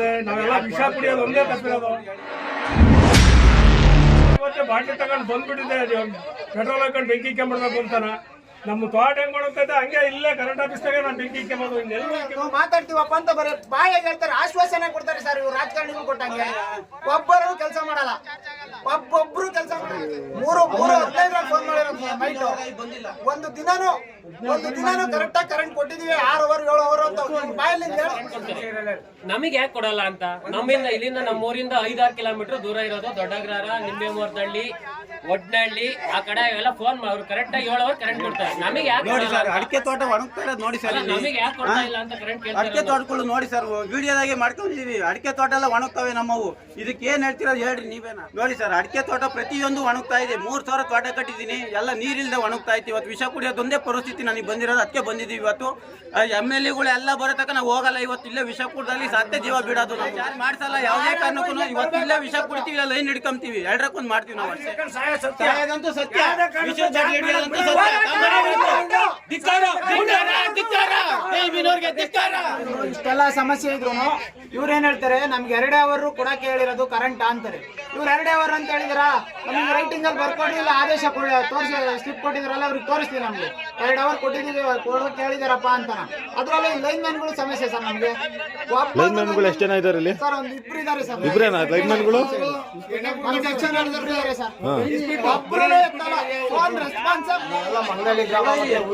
ಕಷ್ಟ ನಾವೆಲ್ಲ ವಿಷ ಕುಡಿಯೋದು ಒಂದೇ ತಪ್ಪಿರೋದು. ಇವತ್ತೇ ಬಾಟ್ಲಿ ತಗೊಂಡು ಬಂದ್ಬಿಟ್ಟಿದೆ ಪೆಟ್ರೋಲ್ ಹಾಕೊಂಡು ಬೆಂಕಿ ಇಕ್ಕೊಂಡ್ಬಿಡ್ಬೇಕು ಅಂತಾನ. ನಮ್ಮ ತೋಟ ಹೆಂಗ್ ಮಾಡೋಕೈತೆ ಹಂಗೆ ಇಲ್ಲೇ ಕರೆಂಟ್ ಆಫೀಸ್ನಾಗೆ ನಾನು ಬೆಂಕಿ ಇಕ್ಕೊಂಬೋದು ಇನ್ನೆಲ್ಲೂ ಮಾತಾಡ್ತೀವಪ್ಪ ಅಂತ ಬರೀ ಬಾಯಾಗ ಹೇಳ್ತಾರೆ. ಆಶ್ವಾಸನೆ ಕೊಡ್ತಾರೆ ಸರ್ ಇವ್ರು ರಾಜಕಾರಣಿಗೂ ಕೊಟ್ಟಂಗೆ. ಒಬ್ಬರು ಕೆಲಸ ಮಾಡಲ್ಲ. ಒಬ್ಬೊಬ್ರು ಕೆಲಸ ಮೂರು ಮೂರು ಹದಿನೈದು ಫೋನ್ ಮಾಡಿರೋದು ನೈಟ್ ಒಂದು ದಿನಾನು ಒಂದು ದಿನಾನು ಕರೆಕ್ಟ್ ಆಗಿ ಕರೆಂಟ್ ಕೊಟ್ಟಿದೀವಿ ಆರು ಅವರ್ ಏಳು ಅವರ್ ಅಂತ ಬಾಯಲ್ಲಿ ನಮಗೆ ಯಾಕೆ ಕೊಡಲ್ಲ ಅಂತ? ನಮ್ಮಿಂದ ಇಲ್ಲಿಂದ ನಮ್ಮ ಊರಿಂದ ಐದಾರು ಕಿಲೋಮೀಟರ್ ದೂರ ಇರೋದು ದೊಡ್ಡಗ್ರಾರ ನಿಂಬೆಮೂರ್ದಳ್ಳಿ ಒಡ್ನಳ್ಳಿ ಆ ಕಡೆ ಎಲ್ಲ ಫೋನ್ ಅವ್ರು ಕರೆಕ್ಟ್ ಆಗಿ ಏಳು ಅವರ್ ಕರೆಂಟ್ ಕೊಡ್ತಾರೆ. ನಮಗೆ ಯಾಕೆ ನೋಡಿ ಕೊಡಲ್ಲ ಸರ್ ಅಡಿಕೆ ತೋಟ ಒಣಗ್ತಾರೆ ನೋಡಿ ಸರ್ ನಮಗೆ ಯಾಕೆ ಕೊಡ್ತಾ ಇಲ್ಲ ಅಂತ ಕರೆಂಟ್ ಅಡಿಕೆ ಕೇಳ್ತಾರೆ ತೋಟಗಳು ನೋಡಿ ಸರ್ ವಿಡಿಯೋದಾಗೆ ಮಾಡ್ಕೊಂಡಿದೀವಿ. ಅಡಿಕೆ ತೋಟ ಎಲ್ಲ ಒಣಗ್ತವೆ ನಮ್ಮವು. ಇದಕ್ಕೆ ಏನ್ ಹೇಳ್ತಿರೋದು ಹೇಳ್ರಿ ನೀವೇನ. ನೋಡಿ ಸರ್, ಅಡಿಕೆ ತೋಟ ಪ್ರತಿಯೊಂದು ಒಣಗ್ತಾ ಇದೆ. ಮೂರ್ ಸಾವಿರ ತೋಟ ಕಟ್ಟಿದೀನಿ ಎಲ್ಲ ನೀರಿಲ್ಲದೆ ಒಣಗ್ತಾ ಇತ್ತು. ಇವತ್ತು ವಿಷ ಕುಡಿಯೋದೊಂದೇ ಪರಿಸ್ಥಿತಿ ನನಗೆ ಬಂದಿರೋದು. ಅದಕ್ಕೆ ಬಂದಿದ್ದೀವಿ ಇವತ್ತು. ಎಂ ಎಲ್ ಎಗಳು ಎಲ್ಲ ಬರೋ ತನಕ ನಾವು ಹೋಗಲ್ಲ. ಇವತ್ತು ಇಲ್ಲೇ ವಿಷ ಕುಡ್ದಲ್ಲಿ ಸತ್ಯ ಜೀವ ಬಿಡೋದು ನಾವು. ಯಾರು ಮಾಡ್ಸಲ್ಲ? ಯಾವುದೇ ಕಾರಣಕ್ಕೂ ಇವತ್ತು ಇಲ್ಲೇ ವಿಷ ಕುಡಿತೀವಿ. ಇಲ್ಲ, ಲೈನ್ ಹಿಡ್ಕೊಂತೀವಿ. ಎರಡಕ್ಕೊಂದು ಮಾಡ್ತೀವಿ ನಾವು ಅಷ್ಟೇ. ಸತ್ಯ. ಇಷ್ಟೆಲ್ಲ ಸಮಸ್ಯೆ ಇದ್ರು ಇವ್ರು ಏನ್ ಹೇಳ್ತಾರೆ? ನಮ್ಗೆ ಎರಡೇ ಅವರು ಕೂಡ ಕೇಳಿರೋದು ಕರೆಂಟ್ ಅಂತಾರೆ. ಇವ್ರು ಎರಡೇ ಅವರ್ ಅಂತ ಹೇಳಿದ್ರ? ನಮ್ಗೆ ರೈಟಿಂಗ್ ಅಲ್ಲಿ ಬರ್ಕೊಂಡಿಲ್ಲ ಆದೇಶ ಕೊಡಿ ತೋರಿಸಿ ಸ್ಲಿಪ್ ಕೊಟ್ಟಿದ್ರಲ್ಲ ಅವ್ರಿಗೆ ತೋರಿಸ್ತೀವಿ ನಮ್ಗೆ. ಎರಡು ಅವರ್ ಕೊಟ್ಟಿದ್ದೀವಿ ಕೊಡೋಕೆ ಹೇಳಿದಾರಪ್ಪ ಅಂತ ಅದ್ರಲ್ಲಿ ಲೈನ್ ಮ್ಯಾನ್ಗಳು ಸಮಸ್ಯೆ ಸರ್ ನಮ್ಗೆ. ಲೈನ್ ಮ್ಯಾನ್ಗಳು ಎಷ್ಟು ಜನ ಇದ್ದಾರೆ ಇಲ್ಲಿ? ಸರ್ ಒಂದು ಇಬ್ರು ಇದಾರೆ ಸರ್. ಇಬ್ರೇನಾ? ಲೈನ್ ಮ್ಯಾನ್ಗಳು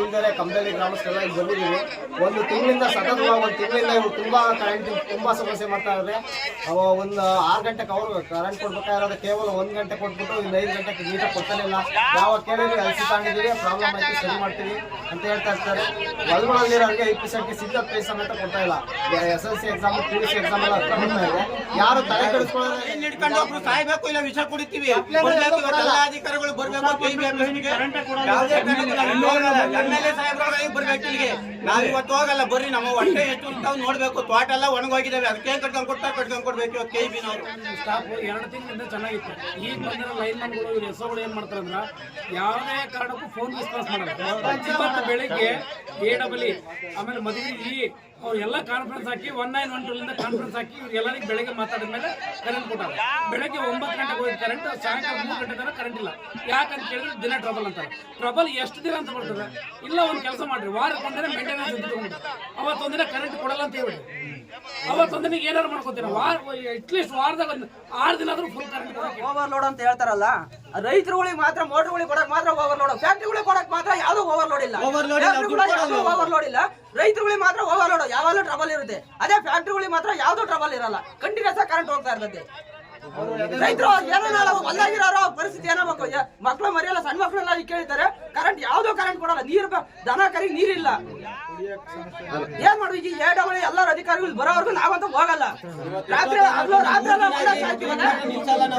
ಇದಾರೆ ಉಳಿದರೆ ಗ್ರಾಮಸ್ಥರೆಲ್ಲ ಇಲ್ಲಿ ಬಂದಿದ್ದೀವಿ. ಒಂದು ತಿಂಗಳಿಂದ ಸತತವಾಗಿ ಒಂದು ತಿಂಗಳಿಂದ ಇವರು ತುಂಬಾ ಕರೆಂಟ್ ತುಂಬಾ ಸಮಸ್ಯೆ ಮಾಡ್ತಾ ಇದ್ದಾರೆ. ಅವ ಒಂದು ಆರು ಗಂಟೆಗೆ ಅವರು ಕರೆಂಟ್ ಕೊಡ್ಬೇಕಾಗಿರೋದು ಕೇವಲ ಒಂದ್ ಗಂಟೆ ಕೊಟ್ಬಿಟ್ಟು ಇನ್ನು ಐದು ಗಂಟೆಗೆ ನೀಟಾಗಿ ಕೊಡ್ತಾನೆ ಇಲ್ಲ. ಯಾವ ಕೇಳಿದ್ರೆ ಅಲ್ಸಿ ತಾಂಡಿದೀವಿ ಪ್ರಾಬ್ಲಮ್ ಆಯ್ತು ಸರಿ ಮಾಡ್ತೀವಿ ಅಂತ ಹೇಳ್ತಾ ಇರ್ತಾರೆ. ಹೊಲಗಳಲ್ಲಿರೋರಿಗೆ ಐದು ಪರ್ಸೆಂಟ್ಗೆ ಸಿದ್ಧ ಪೇ ಅಂತ ಕೊಡ್ತಾ ಇಲ್ಲ. S L C exam P U C exam ಎಲ್ಲ ಹತ್ರ ಬರ್ತಾ ಇದೆ ಯಾರು ತಲೆ ಕೆಡಿಸ್ಕೊಳ್ಳೋದು ಸಾಯ್ಬೇಕು ಇಲ್ಲ ವಿಷ ಕುಡಿತೀವಿ. ಬರ್ಬೇಕು ಬರ್ಬೇಕು ಇಲ್ಲಿಗೆ ನಾವ್ ಇವತ್ತು ಹೋಗಲ್ಲ ಬರ್ರಿ ನಮ್ಮ ಹೊಟ್ಟೆ ಎಷ್ಟು ಇರ್ತಾವ್ ನೋಡ್ಬೇಕು. ತೋಟ ಎಲ್ಲ ಒಣಗೋಗಿದಾವೆ ಅದಕ್ಕೆ ಕಟ್ಕೊಂಡ್ ಕೊಡ್ತಾ ಕಟ್ಕೊಂಡ್ ಕೊಡ್ಬೇಕು ಇವತ್ತು ಬಿ ನಾವು ಸ್ಟಾಫ್ ಎರಡು ತಿಂಗಳಿಂದ ಚೆನ್ನಾಗಿತ್ತು. ಈಗ ಬಂದಿರೋ ಲೈನ್ ಮನ್ಗಳು ಇವ್ರ ಹೆಸರುಗಳು ಏನ್ ಮಾಡ್ತಾರೆ ಅಂದ್ರ ಯಾವುದೇ ಕಾರಣಕ್ಕೂ ಫೋನ್ ರೆಸ್ಪಾನ್ಸ್ ಮಾಡಲ್ಲ. ಬೆಳಿಗ್ಗೆ ಎ ಡಬಲ್ ಆಮೇಲೆ ಮದುವೆ ಇ ಅವ್ರು ಎಲ್ಲ ಕಾನ್ಫರೆನ್ಸ್ ಹಾಕಿ ಒನ್ ನೈನ್ ಒನ್ ಟೂಲಿಂದ ಕಾನ್ಫರೆನ್ಸ್ ಹಾಕಿ ಇವ್ರು ಬೆಳಗ್ಗೆ ಮಾತಾಡಿದ ಮೇಲೆ ಕರೆಂಟ್ ಕೊಟ್ಟಾರೆ. ಬೆಳಗ್ಗೆ ಒಂಬತ್ತು ಗಂಟೆಗೆ ಹೋಗಿ ಕರೆಂಟ್ ಸಾಯಂಕಾಲ ಮೂರು ಗಂಟೆ ತನಕ ಕರೆಂಟ್ ಇಲ್ಲ. ಯಾಕಂತ ಕೇಳಿದ್ರೆ ದಿನ ಟ್ರಬಲ್ ಅಂತಾರೆ. ಟ್ರಬಲ್ ಎಷ್ಟು ದಿನ ಅಂತ ಬರ್ತದೆ? ಇಲ್ಲ, ಒಂದು ಕೆಲಸ ಮಾಡ್ರಿ. ವಾರಕ್ಕೆ ಒಂದಿನ ಮೇಂಟೆನೆನ್ಸ್ ಅಂತ ಅವತ್ತೊಂದಿನ ಕರೆಂಟ್ ಕೊಡಲ್ಲ ಅಂತ ಹೇಳ್ಬಿಡಿ ಅವತ್ತೊಂದಿನ ಏನಾರು ಮಾಡ್ಕೋತೀರ? ವಾರ ಅಟ್ಲೀಸ್ಟ್ ವಾರದಾಗ ಒಂದು ಆರು ದಿನ ಆದರೂ ಫುಲ್ ಕರೆಂಟ್ ಓವರ್ಲೋಡ್ ಅಂತ ಹೇಳ್ತಾರಲ್ಲ. ರೈತರುಗಳಿಗೆ ಮಾತ್ರ ಮೋಟರ್ಗಳಿಗೆ ಕೊಡಕ್ ಮಾತ್ರ ಓವರ್ಲೋಡ್ ಫ್ಯಾಕ್ಟ್ರಿಗಳಿಗೆ ಕೊಡಕ್ ಮಾತ್ರ ಯಾವ್ದು ಓವರ್ಲೋಡ್ ಇಲ್ಲ. ಓವರ್ಲೋಡ್ ಇಲ್ಲ ರೈತರುಗಳಿಗೆ ಮಾತ್ರ ಓವರ್ಲೋಡ್ ಯಾವಾಗಲೂ ಟ್ರಬಲ್ ಇರುತ್ತೆ. ಅದೇ ಫ್ಯಾಕ್ಟ್ರಿಗಳಿಗೆ ಮಾತ್ರ ಯಾವ್ದು ಟ್ರಬಲ್ ಇರಲ್ಲ. ಕಂಟಿನ್ಯೂಸ್ ಆಗಿ ಕರೆಂಟ್ ಹೋಗ್ತಾ ಇರ್ತದೆ. ರೈತರು ಏನೋ ಹೊಲ್ದಾಗಿರೋ ಪರಿಸ್ಥಿತಿ ಏನಾಗಬೇಕು ಮಕ್ಳು ಮರಿಯಲ್ಲ, ಸಣ್ಣ ಮಕ್ಳೆಲ್ಲ ಕೇಳ್ತಾರೆ ಕರೆಂಟ್ ಯಾವ್ದೋ ಕರೆಂಟ್ ಕೊಡಲ್ಲ. ನೀರು ದನ, ಕರಿ, ನೀರಿಲ್ಲ. ಏನ್ ಮಾಡುದು ಈಗ ಎ ಡಬಲ್ ಎಲ್ಲರ ಅಧಿಕಾರಿಗಳು ಬರೋವರೆಗೂ ನಾವಂತೂ ಹೋಗಲ್ಲ. ರಾತ್ರಿ ರಾತ್ರಿ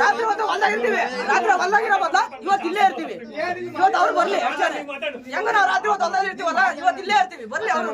ರಾತ್ರಿ ಹೊತ್ತು ಹೊಲ್ದಾಗ ಇರ್ತೀವಿ ರಾತ್ರಿ ಹೊಲ್ದಾಗಿರೋ ಬದಲ ಇವತ್ತು ಇಲ್ಲೇ ಇರ್ತೀವಿ. ಇವತ್ತು ಅವ್ರು ಬರ್ಲಿ ಹೆಂಗ ನಾವು ರಾತ್ರಿ ಹೊತ್ತು ಹೊಲ್ದಾಗ ಇರ್ತೀವಲ್ಲ ಇವತ್ತು ಇಲ್ಲೇ ಇರ್ತೀವಿ. ಬರ್ಲಿ ಅವ್ರು.